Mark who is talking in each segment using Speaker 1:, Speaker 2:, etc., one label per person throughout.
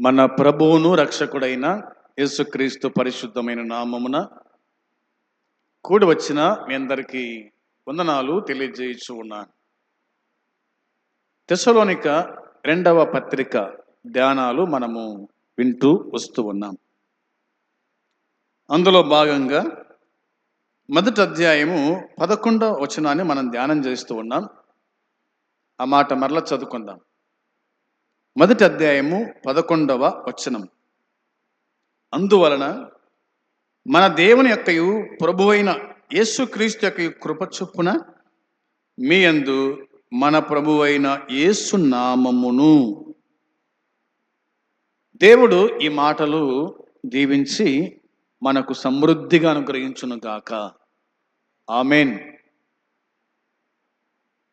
Speaker 1: మన ప్రభువును రక్షకుడైన యేసుక్రీస్తు పరిశుద్ధమైన నామమున కూడి వచ్చిన మీ అందరికీ వందనాలు తెలియజేయచ్చు ఉన్నాను. తెసలోనిక రెండవ పత్రిక ధ్యానాలు మనము వింటూ వస్తూ ఉన్నాం. అందులో భాగంగా మొదటి అధ్యాయము పదకొండవ వచనాన్ని మనం ధ్యానం చేస్తూ ఉన్నాం. ఆ మాట మరల చదువుకుందాం. మొదటి అధ్యాయము పదకొండవ వచనం. అందువలన మన దేవుని యొక్కయు ప్రభువైన యేసుక్రీస్తు యొక్క కృప చొప్పున మీ యందు మన ప్రభువైన యేసు నామమును. దేవుడు ఈ మాటలు దీవించి మనకు సమృద్ధిగా అనుగ్రహించును గాక. ఆమెన్.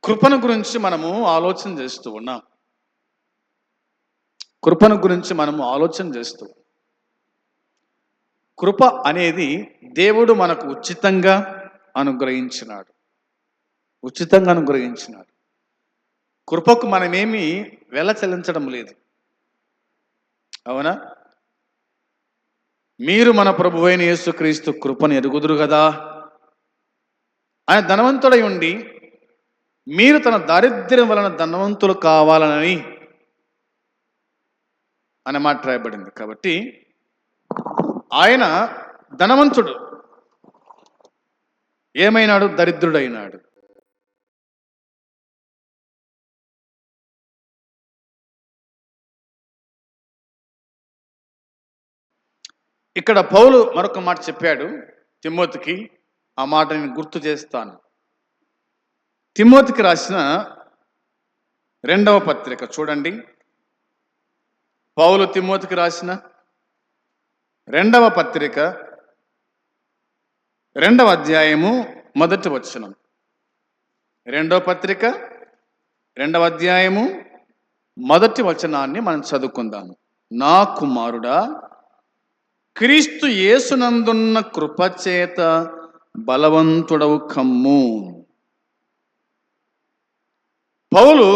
Speaker 1: కృపను గురించి మనము ఆలోచన చేస్తూ ఉన్నాం. కృపను గురించి మనము ఆలోచన చేస్తూ కృప అనేది దేవుడు మనకు ఉచితంగా అనుగ్రహించినాడు. ఉచితంగా అనుగ్రహించినాడు. కృపకు మనమేమి వెల చెల్లించడం లేదు. అవునా? మీరు మన ప్రభువైన యేసుక్రీస్తు కృపను ఎరుగుదురు కదా? ఆయన ధనవంతుడై ఉండి మీరు తన దారిద్ర్యం వలన ధనవంతులు కావాలని అనే మాట రాయబడింది. కాబట్టి ఆయన ధనవంతుడు. ఏమైనాడు? దరిద్రుడైనాడు. ఇక్కడ పౌలు మరొక మాట చెప్పాడు తిమ్మోతికి. ఆ మాట నేను గుర్తు చేస్తాను. తిమ్మోతికి రాసిన రెండవ పత్రిక చూడండి. పౌలు తిమ్మోతికి రాసిన రెండవ పత్రిక రెండవ అధ్యాయము మొదటి వచనం. రెండవ పత్రిక రెండవ అధ్యాయము మొదటి వచనాన్ని మనం చదువుకుందాము. నా కుమారుడా క్రీస్తు యేసునందున్న కృపచేత బలవంతుడవు కమ్ము. పౌలు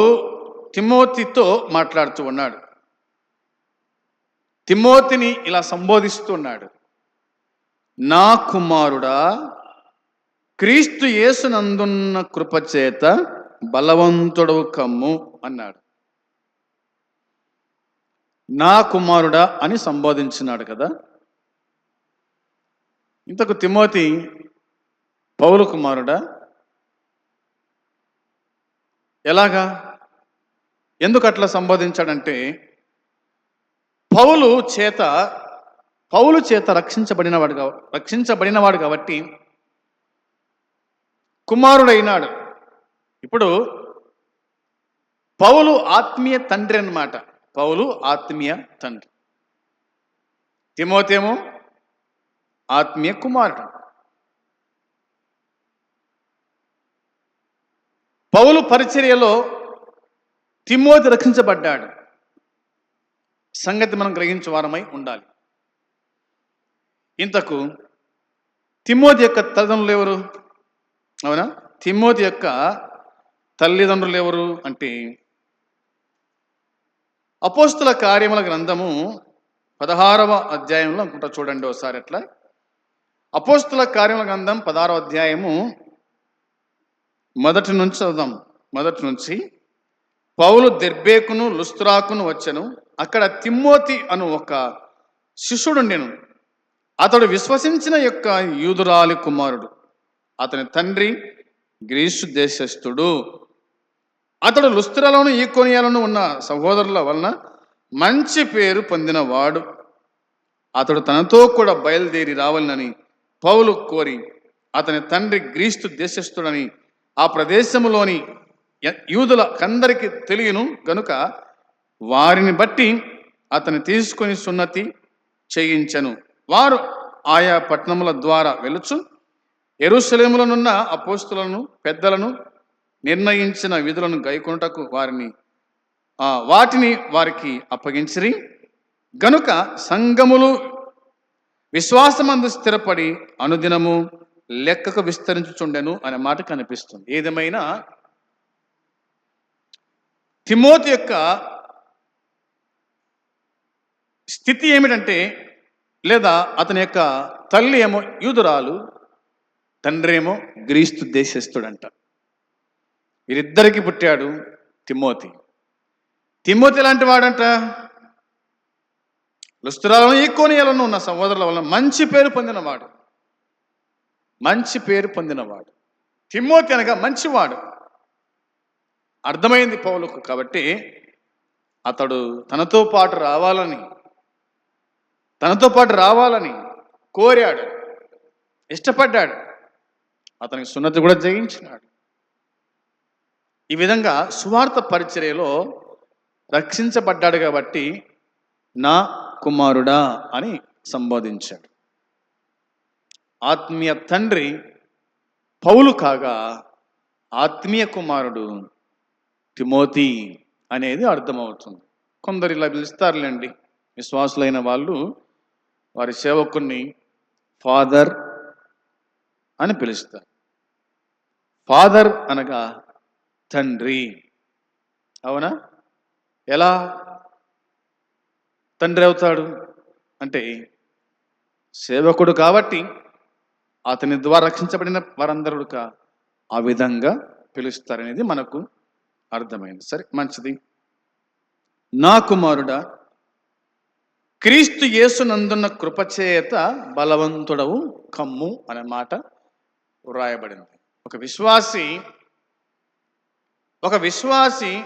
Speaker 1: తిమోతితో మాట్లాడుతూ ఉన్నాడు. తిమోతిని ఇలా సంబోధిస్తున్నాడు. నా కుమారుడా క్రీస్తు యేసునందున్న కృపచేత బలవంతుడవు కమ్ము అన్నాడు. నా కుమారుడా అని సంబోధించినాడు కదా. ఇంతకు తిమోతి పౌలు కుమారుడా ఎలాగా? ఎందుకు అట్లా సంబోధించాడంటే పౌలు చేత పౌలు చేత రక్షించబడినవాడు రక్షించబడినవాడు కాబట్టి కుమారుడైనాడు. ఇప్పుడు పౌలు ఆత్మీయ తండ్రి అన్నమాట. పౌలు ఆత్మీయ తండ్రి. తిమోతేమో ఆత్మీయ కుమారుడు. పౌలు పరిచర్యలో తిమోతి రక్షించబడ్డాడు. సంగతి మనం గ్రహించే వారమై ఉండాలి. ఇంతకు తిమ్మోతి యొక్క తల్లిదండ్రులు ఎవరు? అవునా? తిమ్మోతి యొక్క తల్లిదండ్రులు ఎవరు అంటే అపోస్తుల కార్యముల గ్రంథము పదహారవ అధ్యాయంలో అనుకుంటా చూడండి ఒకసారి అట్లా. అపోస్తుల కార్యముల గ్రంథం పదహారవ అధ్యాయము మొదటి నుంచి చదుదాం మొదటి నుంచి పౌలు దెర్బేకును లుస్త్రాకును వచ్చాను. అక్కడ తిమ్మోతి అను ఒక శిష్యుడు నేను అతడు విశ్వసించిన యొక్క యూదురాలి కుమారుడు. అతని తండ్రి గ్రీసు దేశస్థుడు. అతడు లుస్త్రలోను ఈ కొనియాలను ఉన్న సహోదరుల వలన మంచి పేరు పొందినవాడు. అతడు తనతో కూడా బయలుదేరి రావాలని పౌలు కోరి అతని తండ్రి గ్రీస్తు దేశస్థుడని ఆ ప్రదేశంలోని యూదుల యూదులకందరికి తెలియను గనుక వారిని బట్టి అతని తీసుకొని సున్నతి చేయించను. వారు ఆయా పట్టణముల ద్వారా వెలుచు ఎరుసలేములనున్న అపోస్తులను పెద్దలను నిర్ణయించిన విధులను గైకొనుటకు వారిని వాటిని వారికి అప్పగించిరి. గనుక సంఘములు విశ్వాసమందు స్థిరపడి అనుదినము లెక్కకు విస్తరించుచుండెను అనే మాట కనిపిస్తుంది. ఏదేమైనా తిమోతి యొక్క స్థితి ఏమిటంటే లేదా అతని యొక్క తల్లి ఏమో యూదురాలు తండ్రి ఏమో గ్రీస్తు దేశస్థుడంట. వీరిద్దరికి పుట్టాడు తిమోతి. తిమోతి లాంటి వాడంట? లుస్తురాలను ఈకోనియాలను ఉన్న సహోదరుల వలన మంచి పేరు పొందినవాడు. మంచి పేరు పొందినవాడు. తిమ్మోతి అనగా మంచివాడు. అర్థమైంది పౌలకు కాబట్టి అతడు తనతో పాటు రావాలని తనతో పాటు రావాలని కోరాడు. ఇష్టపడ్డాడు. అతనికి సున్నతి కూడా జయించినాడు. ఈ విధంగా సువార్త పరిచర్యలో రక్షించబడ్డాడు కాబట్టి నా కుమారుడా అని సంబోధించాడు. ఆత్మీయ తండ్రి పౌలు కాగా ఆత్మీయ కుమారుడు తిమోతి అనేది అర్థమవుతుంది. కొందరు ఇలా పిలుస్తారులేండి. విశ్వాసులైన వాళ్ళు వారి సేవకుని ఫాదర్ అని పిలుస్తారు. ఫాదర్ అనగా తండ్రి. అవునా? ఎలా? తండ్రి అవుతాడు అంటే సేవకుడు కాబట్టి అతని ద్వారా రక్షించబడిన వారందరుక ఆ విధంగా పిలుస్తారనేది మనకు అర్థమైంది. సరే మంచిది. నా కుమారుడా క్రీస్తు యేసునందున్న కృపచేత బలవంతుడవు కమ్ము అనే మాట వ్రాయబడింది. ఒక విశ్వాసి ఒక విశ్వాసి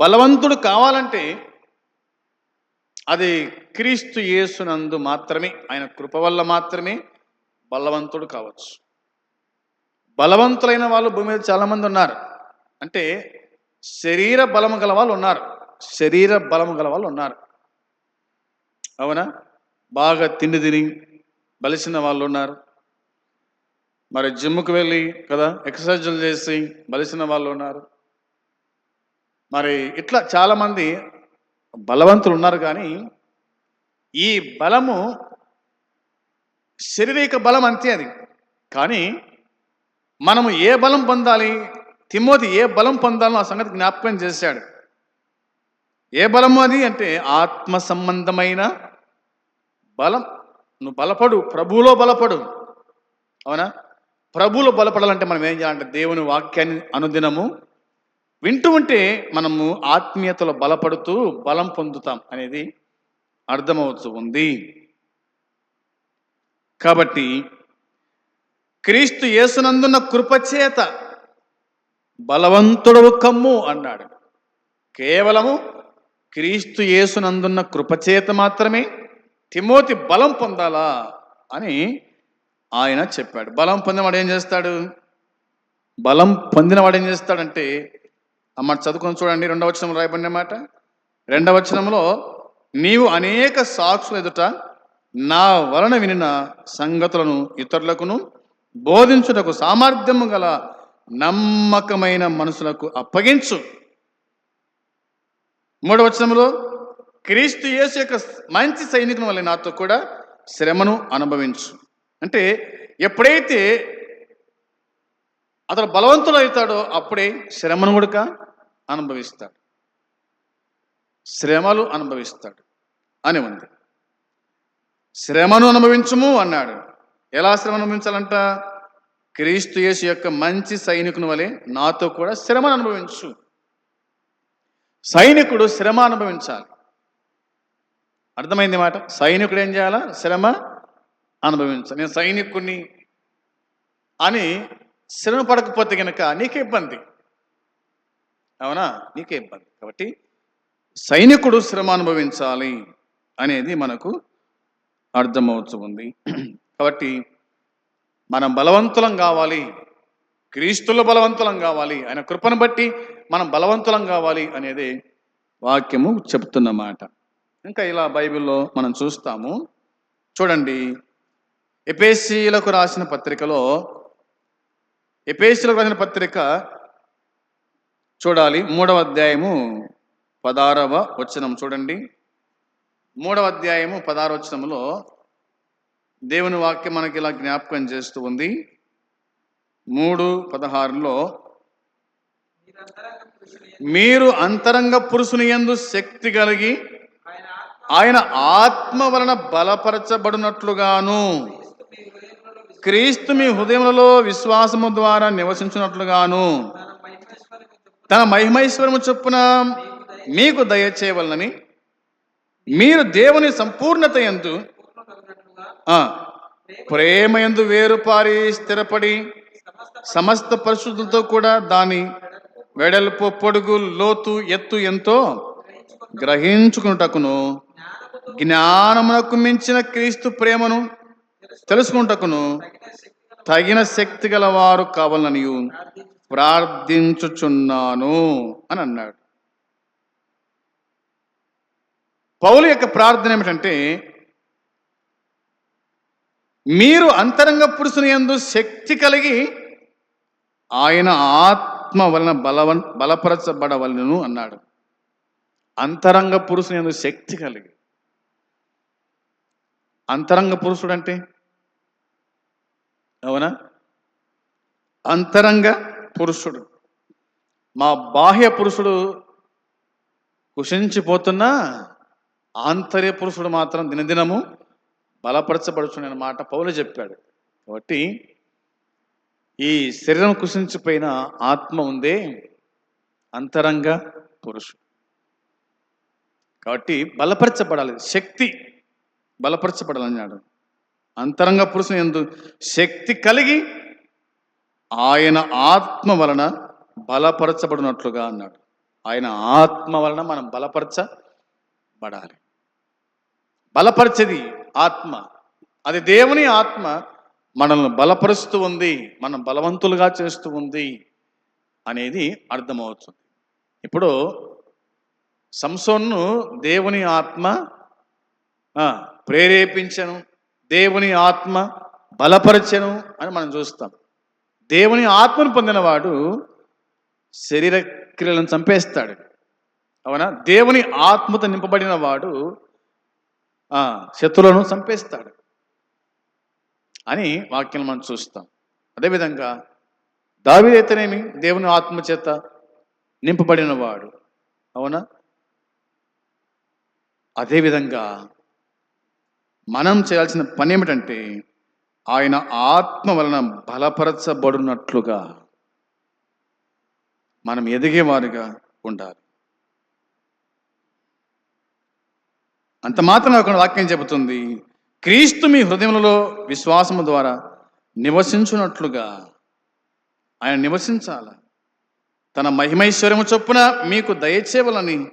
Speaker 1: బలవంతుడు కావాలంటే అది క్రీస్తు యేసునందు మాత్రమే ఆయన కృప వల్ల మాత్రమే బలవంతుడు కావచ్చు. బలవంతులైన వాళ్ళు భూమి మీద చాలామంది ఉన్నారు. అంటే శరీర బలము గల వాళ్ళు ఉన్నారు. శరీర బలము గల వాళ్ళు ఉన్నారు. అవునా? బాగా తిండి తిని బలిసిన వాళ్ళు ఉన్నారు. మరి జిమ్కి వెళ్ళి కదా ఎక్సర్సైజులు చేసి బలిసిన వాళ్ళు ఉన్నారు. మరి ఇట్లా చాలామంది బలవంతులు ఉన్నారు కానీ ఈ బలము శారీరక బలం అంతే అది. కానీ మనము ఏ బలం పొందాలి? తిమోతి ఏ బలం పొందాలో ఆ సంగతి జ్ఞాపకం చేశాడు. ఏ బలం అది అంటే ఆత్మ సంబంధమైన బలం. నువ్వు బలపడు ప్రభువులో బలపడు. అవునా? ప్రభువులో బలపడాలంటే మనం ఏం చేయాలంటే దేవుని వాక్యాన్ని అనుదినము వింటూ ఉంటే మనము ఆత్మీయతలో బలపడుతూ బలం పొందుతాం అనేది అర్థమవుతూ ఉంది. కాబట్టి క్రీస్తు యేసునందున్న కృపచేత బలవంతుడవు కమ్ము అన్నాడు. కేవలము క్రీస్తు యేసునందున్న కృపచేత మాత్రమే తిమోతి బలం పొందాలా అని ఆయన చెప్పాడు. బలం పొందినవాడు ఏం చేస్తాడు? బలం పొందినవాడు ఏం చేస్తాడంటే అమ్మ చదువుకొని చూడండి రెండవ వచనం రాయబడిన మాట. రెండవ వచనంలో నీవు అనేక సాక్షుల ఎదుట నా వలన వినిన సంగతులను ఇతరులకును బోధించుటకు సామర్థ్యము గల నమ్మకమైన మనసులకు అప్పగించు. మూడవ వచనంలో క్రీస్తు యేసు యొక్క మంచి సైనికుని వల్ల నాతో కూడా శ్రమను అనుభవించు. అంటే ఎప్పుడైతే అతడు బలవంతుడు అవుతాడో అప్పుడే శ్రమను కూడా అనుభవిస్తాడు. శ్రమలు అనుభవిస్తాడు అని ఉంది. శ్రమను అనుభవించుము అన్నాడు. ఎలా శ్రమ అనుభవించాలంట? క్రీస్తు యేసు యొక్క మంచి సైనికుని వలె నాతో కూడా శ్రమను అనుభవించు. సైనికుడు శ్రమ అనుభవించాలి. అర్థమైంది మాట? సైనికుడు ఏం చేయాలా? శ్రమ అనుభవించాలి. నేను సైనికుడిని అని శ్రమ పడకపోతే కనుక నీకే ఇబ్బంది. అవునా? నీకే ఇబ్బంది. కాబట్టి సైనికుడు శ్రమ అనుభవించాలి అనేది మనకు అర్థమవుతుంది కాబట్టి మనం బలవంతులం కావాలి. క్రీస్తులో బలవంతులం కావాలి. ఆయన కృపను బట్టి మనం బలవంతులం కావాలి అనేది వాక్యము చెప్తున్నమాట ఇంకా ఇలా బైబిల్లో మనం చూస్తాము. చూడండి. ఎపేసీలకు రాసిన పత్రికలో ఎపేసీలకు రాసిన పత్రిక చూడాలి. మూడవ అధ్యాయము పదారవ వచనం చూడండి. మూడవ అధ్యాయము పదారవచనంలో దేవుని వాక్యం మనకి ఇలా జ్ఞాపకం చేస్తూ ఉంది. మూడు పదహారులో మీరు అంతరంగ పురుషుని యందు శక్తి కలిగి
Speaker 2: ఆయన ఆత్మ
Speaker 1: ఆయన ఆత్మ వలన బలపరచబడినట్లుగాను క్రీస్తు మీ హృదయములలో విశ్వాసము ద్వారా నివసించినట్లుగాను తన మహిమైశ్వరము చొప్పున మీకు దయచేయవలనని మీరు దేవుని సంపూర్ణత ఎందు ప్రేమ ఎందు వేరుపారి స్థిరపడి సమస్త పరిశుద్ధులతో కూడా దాని వెడల్పు పొడుగు లోతు ఎత్తు ఎంతో గ్రహించుకున్నటకును జ్ఞానమునకు మించిన క్రీస్తు ప్రేమను తెలుసుకుంటకును తగిన శక్తి గలవారు కావాలని ప్రార్థించుచున్నాను అని అన్నాడు. పౌలు యొక్క ప్రార్థన ఏమిటంటే మీరు అంతరంగ పురుషుని యందు శక్తి కలిగి ఆయన ఆత్మ వలన బలవ బలపరచబడవలను అన్నాడు. అంతరంగ పురుషుని యందు శక్తి కలిగి. అంతరంగ పురుషుడు అంటే అవునా? అంతరంగ పురుషుడు. మా బాహ్య పురుషుడు కుషించిపోతున్నా ఆంతర్య పురుషుడు మాత్రం దినదినము బలపరచబడుచున్న మాట పౌలు చెప్పాడు. కాబట్టి ఈ శరీరం కుసించిపోయిన ఆత్మ ఉందే అంతరంగ పురుషుడు. కాబట్టి బలపరచబడాలి శక్తి బలపరచబడాలన్నాడు అంతరంగ పురుషుని ఎందు శక్తి కలిగి ఆయన ఆత్మ వలన బలపరచబడినట్లుగా అన్నాడు. ఆయన ఆత్మ వలన మనం బలపరచబడాలి. బలపరిచేది ఆత్మ. అది దేవుని ఆత్మ మనల్ని బలపరుస్తూ ఉంది మనం బలవంతులుగా చేస్తూ ఉంది అనేది అర్థమవుతుంది. ఇప్పుడు సంసోన్ను దేవుని ఆత్మ ప్రేరేపించను దేవుని ఆత్మ బలపరచను అని మనం చూస్తాం. దేవుని ఆత్మను పొందినవాడు శరీర క్రియలను చంపేస్తాడు. అవునా? దేవుని ఆత్మతో నింపబడిన వాడు ఆ, శత్రువులను చంపేస్తాడు అని వాక్యం మనం చూస్తాం. అదేవిధంగా దావిదైతేనేమి దేవుని ఆత్మ చేత నింపబడిన వాడు అవునా? అదేవిధంగా మనం చేయాల్సిన పని ఏమిటంటే ఆయన ఆత్మ వలన బలపరచబడినట్లుగా మనం ఎదిగేవారుగా ఉండాలి. అంత మాత్రం ఒక వాక్యం చెబుతుంది క్రీస్తు మీ హృదయములలో విశ్వాసము ద్వారా నివసించున్నట్లుగా ఆయన నివసించాల. తన మహిమైశ్వర్యము చొప్పున మీకు దయచేవలని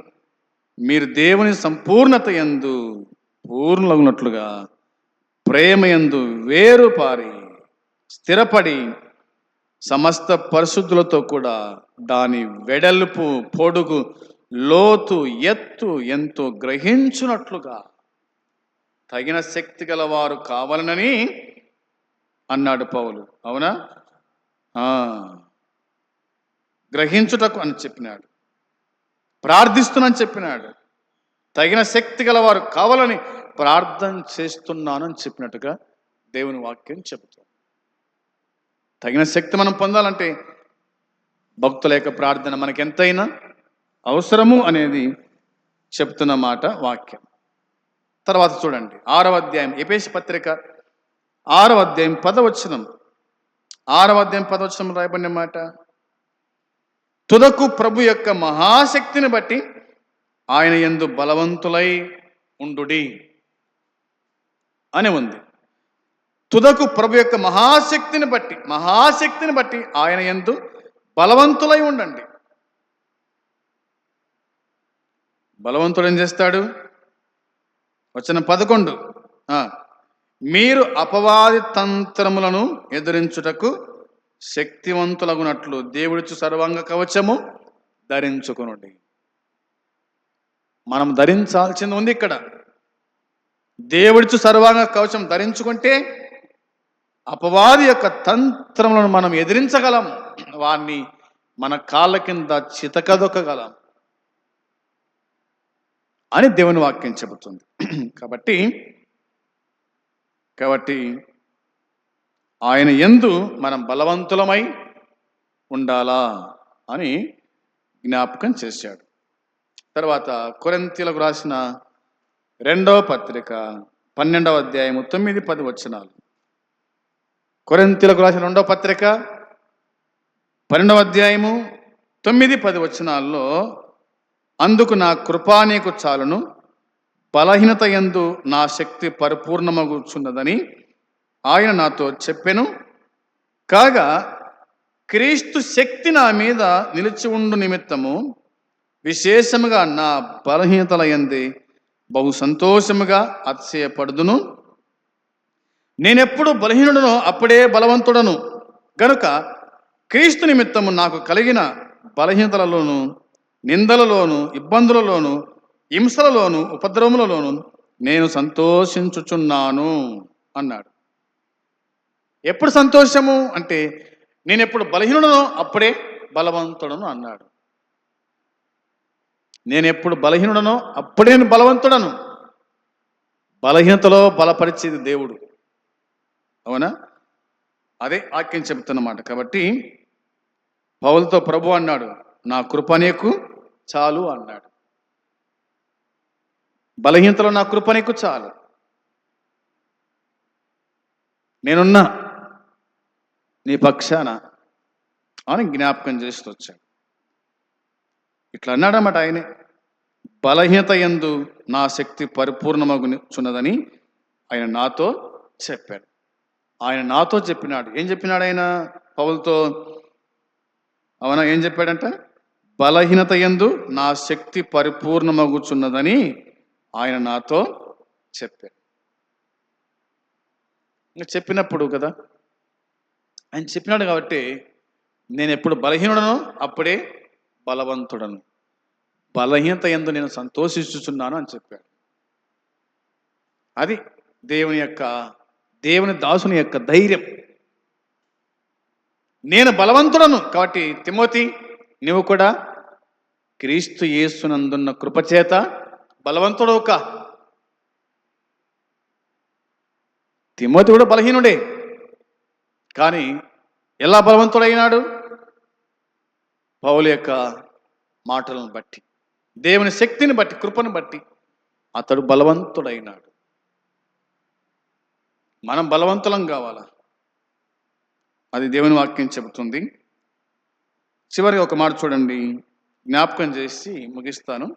Speaker 1: మీరు దేవుని సంపూర్ణత ఎందు పూర్ణలగునట్లుగా ప్రేమ యందు వేరుపారి స్థిరపడి సమస్త పరిశుద్ధులతో కూడా దాని వెడల్పు పొడుగు లోతు ఎత్తు ఎంతో గ్రహించునట్లుగా తగిన శక్తి గలవారు కావాలనని అన్నాడు పౌలు. అవునా? గ్రహించుటకు అని చెప్పినాడు. ప్రార్థిస్తున్నానని చెప్పినాడు. తగిన శక్తి గలవారు కావాలని ప్రార్థన చేస్తున్నానని చెప్పినట్టుగా దేవుని వాక్యం చెబుతాం తగిన శక్తి మనం పొందాలంటే భక్తుల యొక్క ప్రార్థన మనకి ఎంతైనా అవసరము అనేది చెప్తున్న మాట వాక్యం. తర్వాత చూడండి ఆరవ అధ్యాయం ఎపేసి పత్రిక ఆరవ అధ్యాయం పదవచనం. ఆరవ అధ్యాయం పదవచనం రాయబడిన మాట? తుదకు ప్రభు యొక్క మహాశక్తిని బట్టి ఆయన ఎందు బలవంతులై ఉండుడి అని ఉంది. తుదకు ప్రభు యొక్క మహాశక్తిని బట్టి మహాశక్తిని బట్టి ఆయన ఎందు బలవంతులై ఉండండి. బలవంతుడు ఏం చేస్తాడు? వచ్చిన పదకొండు. మీరు అపవాది తంత్రములను ఎదిరించుటకు శక్తివంతులగునట్లు దేవుడిచ్చు సర్వాంగ కవచము ధరించుకునుడి. మనం ధరించాల్సింది ఉంది ఇక్కడ. దేవుడిచ్చు సర్వాంగ కవచం ధరించుకుంటే అపవాది యొక్క తంత్రములను మనం ఎదిరించగలం. వారిని మన కాళ్ళ కింద చితకదొక్కగలం. అని దేవుని వాక్యం చెబుతుంది. కాబట్టి కాబట్టి ఆయన ఎందు మనం బలవంతులమై ఉండాలా అని జ్ఞాపకం చేశాడు. తర్వాత కొరింతీలకు రాసిన రెండవ పత్రిక పన్నెండవ అధ్యాయము తొమ్మిది పది వచనాలు. కొరింతీలకు రాసిన రెండవ పత్రిక పన్నెండవ అధ్యాయము తొమ్మిది పది వచనాల్లో అందుకు నా కృపా నీకు చాలును. బలహీనత యందు నా శక్తి పరిపూర్ణమగుచున్నదని ఆయన నాతో చెప్పెను. కాగా క్రీస్తు శక్తి నా మీద నిలిచి ఉండు నిమిత్తము. విశేషముగా నా బలహీనతల ఎంది బహు సంతోషముగా అతిశయపడుదును. నేనెప్పుడు బలహీనుడనో అప్పుడే బలవంతుడను. గనుక క్రీస్తు నిమిత్తము నాకు కలిగిన బలహీనతలలోనూ నిందలలోను ఇబ్బందులలోను హింసలలోను ఉపద్రవములలోను నేను సంతోషించుచున్నాను అన్నాడు. ఎప్పుడు సంతోషము అంటే నేను ఎప్పుడు బలహీనుడనో అప్పుడే బలవంతుడను అన్నాడు. నేను ఎప్పుడు బలహీనుడనో అప్పుడే నేను బలవంతుడను. బలహీనతలో బలపరిచేది దేవుడు. అవునా? అదే వాక్యం చెబుతున్నమాట. కాబట్టి పౌలతో ప్రభు అన్నాడు నా కృప నీకు చాలు అన్నాడు. బలహీనతలో నా కృప నీకు చాలు. నేనున్నా. నీ పక్షాన అని జ్ఞాపకం చేస్తూ వచ్చాడు. ఇట్లా అన్నాడన్నమాట ఆయనే. బలహీనత ఎందు నా శక్తి పరిపూర్ణమగుచున్నదని ఆయన నాతో చెప్పాడు. ఆయన నాతో చెప్పినాడు. ఏం చెప్పినాడు ఆయన? పౌలతో. అవునా? ఏం చెప్పాడంట? బలహీనత ఎందు నా శక్తి పరిపూర్ణమగుచున్నదని ఆయన నాతో చెప్పాడు ఇంకా చెప్పినప్పుడు కదా ఆయన చెప్పినాడు కాబట్టి నేను ఎప్పుడు బలహీనుడను అప్పుడే బలవంతుడను. బలహీనత ఎందు నేను సంతోషిస్తున్నాను అని చెప్పాడు. అది దేవుని యొక్క దేవుని దాసుని యొక్క ధైర్యం. నేను బలవంతుడను కాబట్టి తిమోతి నువ్వు కూడా క్రీస్తు యేసునందున్న కృపచేత బలవంతుడవు కా తిమోతి కూడా బలహీనుడే. కానీ ఎలా బలవంతుడైనాడు? పౌలు యొక్క మాటలను బట్టి దేవుని శక్తిని బట్టి కృపను బట్టి అతడు బలవంతుడైనాడు. మనం బలవంతులం కావాలా? అది దేవుని వాక్యం చెబుతుంది. చివరికి ఒక మాట చూడండి. జ్ఞాపకం చేసి ముగిస్తాను.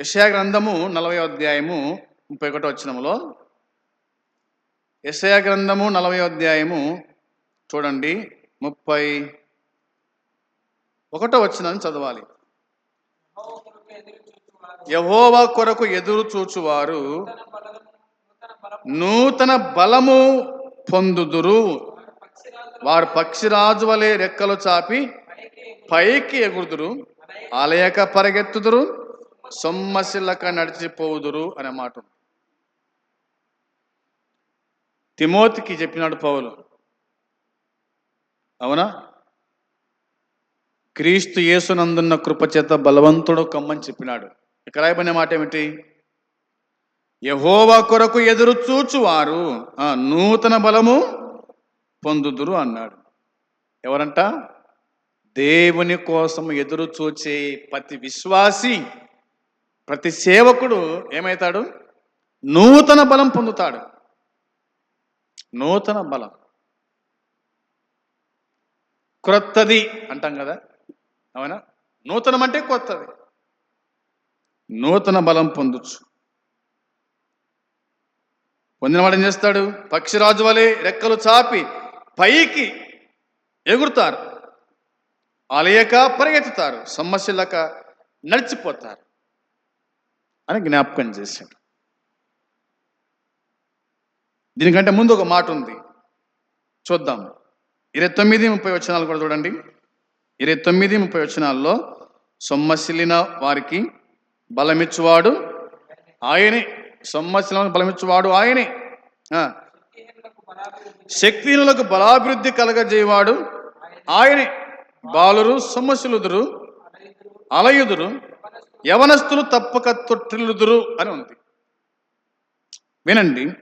Speaker 1: యశయా గ్రంథము నలభై అధ్యాయము ముప్పై ఒకటో వచ్చినములో యశయా గ్రంథము నలభై అధ్యాయము చూడండి. ముప్పై ఒకటో వచ్చినాన్ని చదవాలి. యహోవా కొరకు ఎదురు చూచువారు. నూతన బలము పొందుదురు. వారు పక్షిరాజు వలె రెక్కలు చాపి పైకి ఎగురుదురు అలయక పరిగెత్తుదురు సొమ్మసిల్లక నడిచిపోవుదురు అనే మాట. తిమోతికి చెప్పినాడు పౌలు అవునా? క్రీస్తు యేసునందున్న కృపచేత బలవంతుడు కమ్మని చెప్పినాడు. ఇక్కడ రాయబడిన మాట ఏమిటి? యహోవా కొరకు ఎదురు చూచువారు. నూతన బలము పొందుదురు అన్నాడు. ఎవరంట? దేవుని కోసం ఎదురు చూచే ప్రతి విశ్వాసి ప్రతి సేవకుడు ఏమవుతాడు నూతన బలం పొందుతాడు. నూతన బలం. క్రొత్తది అంటాం కదా? అవునా? నూతనం అంటే కొత్తది నూతన బలం పొందొచ్చు పొందినవాడు ఏం చేస్తాడు? పక్షిరాజు వలె రెక్కలు చాపి పైకి ఎగురుతారు అలయక పరిగెత్తుతారు సమస్యలక నడిచిపోతారు అని జ్ఞాపకం చేశాడు. దీనికంటే ముందు ఒక మాట ఉంది. చూద్దాం. ఇరవై తొమ్మిది ముప్పై వచనాలు కూడా చూడండి. ఇరవై తొమ్మిది ముప్పై వచనాల్లో సొమ్మసిల్లిన వారికి బలమిచ్చువాడు ఆయనే. సొమ్మశిలిన బలమిచ్చువాడు ఆయనే. శక్తిహీనులకు బలాభివృద్ధి కలగజేయవాడు. ఆయనే బాలురు సొమ్మసిలుదురు అలయుదురు యవనస్తులు తప్పక తొట్టిల్లుదురు అని ఉంది. వినండి.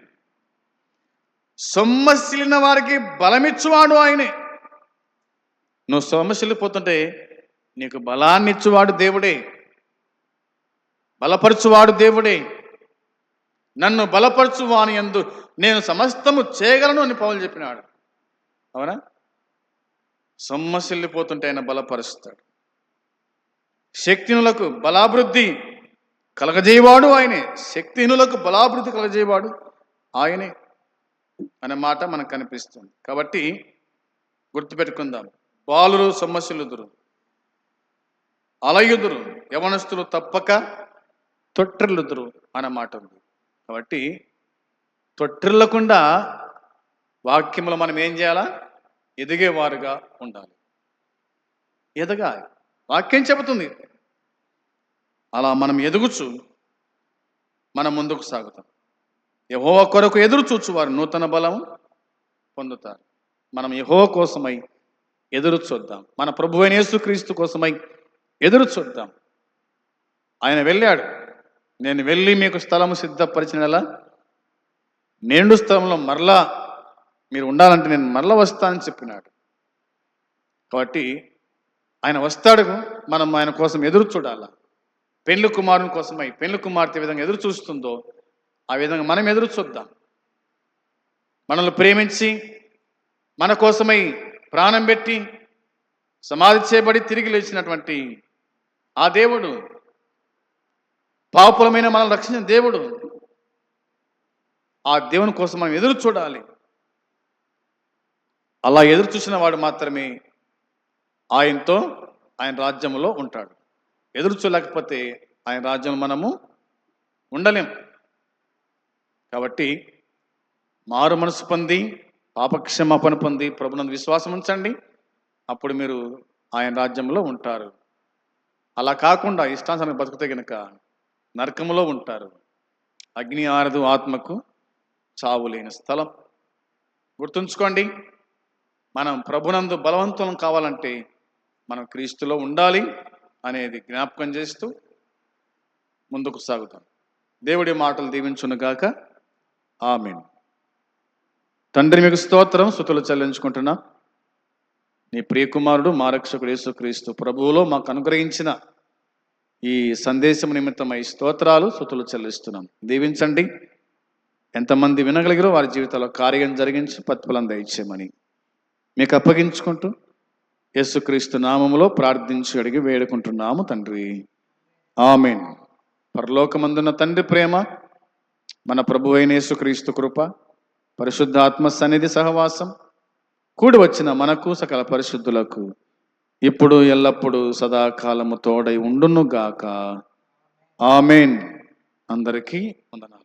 Speaker 1: సొమ్మశిలిన వారికి బలమిచ్చువాడు ఆయనే. నువ్వు సొమ్మసిల్లిపోతుంటే నీకు బలాన్నిచ్చువాడు దేవుడే. బలపరచువాడు దేవుడే. నన్ను బలపరచు వాని యందు నేను సమస్తము చేయగలను అని పౌలు చెప్పినాడు. అవునా? సొమ్మసిల్లిపోతుంటే ఆయన బలపరుస్తాడు. శక్తినులకు బలాభివృద్ధి కలగజేయవాడు ఆయనే. శక్తిహీనులకు బలాభివృద్ధి కలగజేయవాడు ఆయనే అనే మాట మనకు కనిపిస్తుంది. కాబట్టి గుర్తుపెట్టుకుందాం. బాలురు సొమ్మసిల్లుదురు అలయుదురు యవనస్తులు తప్పక తొట్టెలుదురు అన్న మాట ఉంది. కాబట్టి తొట్టిల్లకుండా వాక్యములు మనం ఏం చేయాలా? ఎదిగేవారుగా ఉండాలి. ఎదగాలి. వాక్యం చెబుతుంది. అలా మనం ఎదుగుచు మనం ముందుకు సాగుతాం. యహోవ కొరకు ఎదురు చూచు వారు నూతన బలం పొందుతారు. మనం యహోవ కోసమై ఎదురు చూద్దాం. మన ప్రభు అయిన యేసుక్రీస్తు కోసమై ఎదురు చూద్దాం. ఆయన వెళ్ళాడు. నేను వెళ్ళి మీకు స్థలము సిద్ధపరిచినలా నేండు స్థలంలో మరలా మీరు ఉండాలంటే నేను మరలా వస్తానని చెప్పినాడు. కాబట్టి ఆయన వస్తాడు మనం ఆయన కోసం ఎదురు చూడాల. పెళ్ళి కుమారుని కోసమై పెళ్ళి కుమార్తె విధంగా ఎదురు చూస్తుందో ఆ విధంగా మనం ఎదురు చూద్దాం. మనల్ని ప్రేమించి మన కోసమై ప్రాణం పెట్టి సమాధి చేయబడి తిరిగి లేచినటువంటి ఆ దేవుడు పాపులమైన మనల్ని రక్షించిన దేవుడు. ఆ దేవుని కోసం మనం ఎదురు చూడాలి. అలా ఎదురు చూసిన వాడు మాత్రమే ఆయనతో ఆయన రాజ్యంలో ఉంటాడు. ఎదురు చూడలేకపోతే ఆయన రాజ్యం మనము ఉండలేం. కాబట్టి మారు మనసు పొంది పాపక్షమాపణ పొంది ప్రభునందు విశ్వాసం ఉంచండి. అప్పుడు మీరు ఆయన రాజ్యంలో ఉంటారు. అలా కాకుండా ఇష్టానుసారం బతుకుతే కనుక నరకములో ఉంటారు. అగ్ని ఆరదు ఆత్మకు చావు లేని స్థలం. గుర్తుంచుకోండి మనం ప్రభునందు బలవంతం కావాలంటే మనం క్రీస్తులో ఉండాలి అనేది జ్ఞాపకం చేస్తూ ముందుకు సాగుతాం. దేవుడి మాటలు దీవించునుగాక ఆమెను. తండ్రి మీకు స్తోత్రం సుతులు చెల్లించుకుంటున్నా. నీ ప్రియకుమారుడు మారక్షకుడు యేసుక్రీస్తు ప్రభువులో మాకు అనుగ్రహించిన ఈ సందేశం నిమిత్తమై స్తోత్రాలు సుతులు చెల్లిస్తున్నాం. దీవించండి. ఎంతమంది వినగలిగారో వారి జీవితాల్లో కార్యం జరిగించి ప్రతిఫలం దయచేయమని. మీకు అప్పగించుకుంటూ యేసుక్రీస్తు నామములో ప్రార్థించి అడిగి వేడుకుంటున్నాము తండ్రి. ఆమెన్. పరలోకమందున్న తండ్రి ప్రేమ మన ప్రభు అయిన యేసుక్రీస్తు కృప పరిశుద్ధ ఆత్మ సన్నిధి సహవాసం కూడి వచ్చిన మనకు సకల పరిశుద్ధులకు ఇప్పుడు ఎల్లప్పుడూ సదాకాలము తోడై ఉండునుగాక. ఆమెన్. అందరికీ వందనాలు.